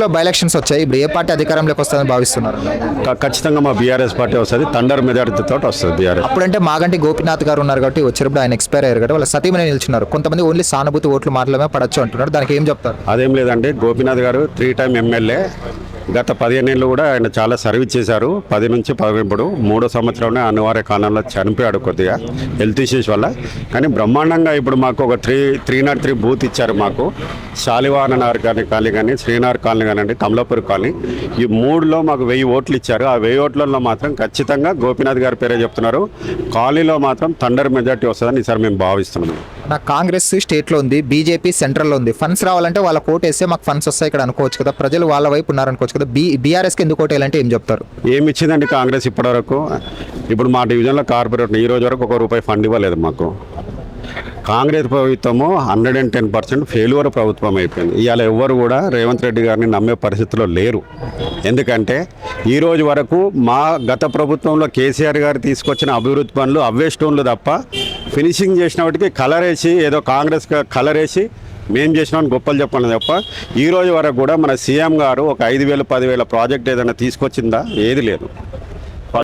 లో by elections వచ్చాయి. ఇప్పుడు ఏ పార్టీ అధికారంలోకి వస్తుందని భావిస్తున్నారు? ఖచ్చితంగా మా బీఆర్ఎస్ పార్టీ వస్తుంది. తండర్ మెజారిటీతో వస్తుంది బీఆర్ఎస్ అప్పుడంటే మాగంటి గోపినాథ్ గారు ఉన్నారు కాబట్టి వచ్చినప్పుడు ఆయన ఎక్స్పైర్ అయ్యారు కాబట్టి వాళ్ళ సతీమణి నిల్చున్నారు. కొంతమంది ఓన్లీ సానుభూతి ఓట్లు మాత్రమే పడచ్చు అంటున్నారు. దానికి ఏం చెప్తారు? అదేం లేదండి. గోపీనాథ్ గారు త్రీ టైం ఎమ్మెల్యే గత పదిహేను ఏళ్ళు కూడా ఆయన చాలా సర్వీస్ చేశారు. పది నుంచి పదవింపుడు మూడో సంవత్సరంలో అనివార్య కాలంలో చనిపోయాడు కొద్దిగా హెల్త్ ఇష్యూస్ వల్ల. కానీ బ్రహ్మాండంగా ఇప్పుడు మాకు ఒక three three nought three booth ఇచ్చారు మాకు. శాలివాన నగర్ కానీ కాలనీ కానీ శ్రీనగర్ కాలనీ కానివ్వండి కమలాపూర్ కాలనీ. ఈ మూడులో మాకు వెయ్యి ఓట్లు ఇచ్చారు. ఆ వెయ్యి ఓట్లలో మాత్రం ఖచ్చితంగా గోపీనాథ్ గారి పేరే చెప్తున్నారు. కాలనీలో మాత్రం థండర్ మెజార్టీ వస్తుందని ఈసారి మేము భావిస్తున్నాం. నా కాంగ్రెస్ స్టేట్లో ఉంది బీజేపీ సెంట్రల్లో ఉంది. ఫండ్స్ రావాలంటే వాళ్ళ కోటేస్తే మాకు ఫండ్స్ వస్తాయి ఇక్కడ అనుకోవచ్చు కదా. ప్రజలు వాళ్ళ వైపు ఉన్నారనుకోవచ్చు కదా బీ బీఆర్ఎస్కి ఎందుకు ఓటేయాలంటే ఏం చెప్తారు? ఏమి ఇచ్చిందండి కాంగ్రెస్ ఇప్పటివరకు? ఇప్పుడు మా డివిజన్లో కార్పొరేటర్ ఈ రోజు వరకు ఒక రూపాయి ఫండ్ ఇవ్వలేదు మాకు. కాంగ్రెస్ ప్రభుత్వము hundred and ten percent failure ప్రభుత్వం అయిపోయింది. ఇవాళ ఎవ్వరు కూడా రేవంత్ రెడ్డి గారిని నమ్మే పరిస్థితిలో లేరు. ఎందుకంటే ఈ రోజు వరకు మా గత ప్రభుత్వంలో కేసీఆర్ గారు తీసుకొచ్చిన అభివృద్ధి పనులు అవే స్టోన్లు తప్ప ఫినిషింగ్ చేసిన వాటికి కలర్ వేసి ఏదో కాంగ్రెస్ కలర్ వేసి మేం చేసినామని గొప్పలు చెప్పాలి తప్ప ఈ రోజు వరకు కూడా మన సీఎం గారు ఒక ఐదు వేలు పదివేల ప్రాజెక్ట్ ఏదైనా తీసుకొచ్చిందా? ఏది లేదు.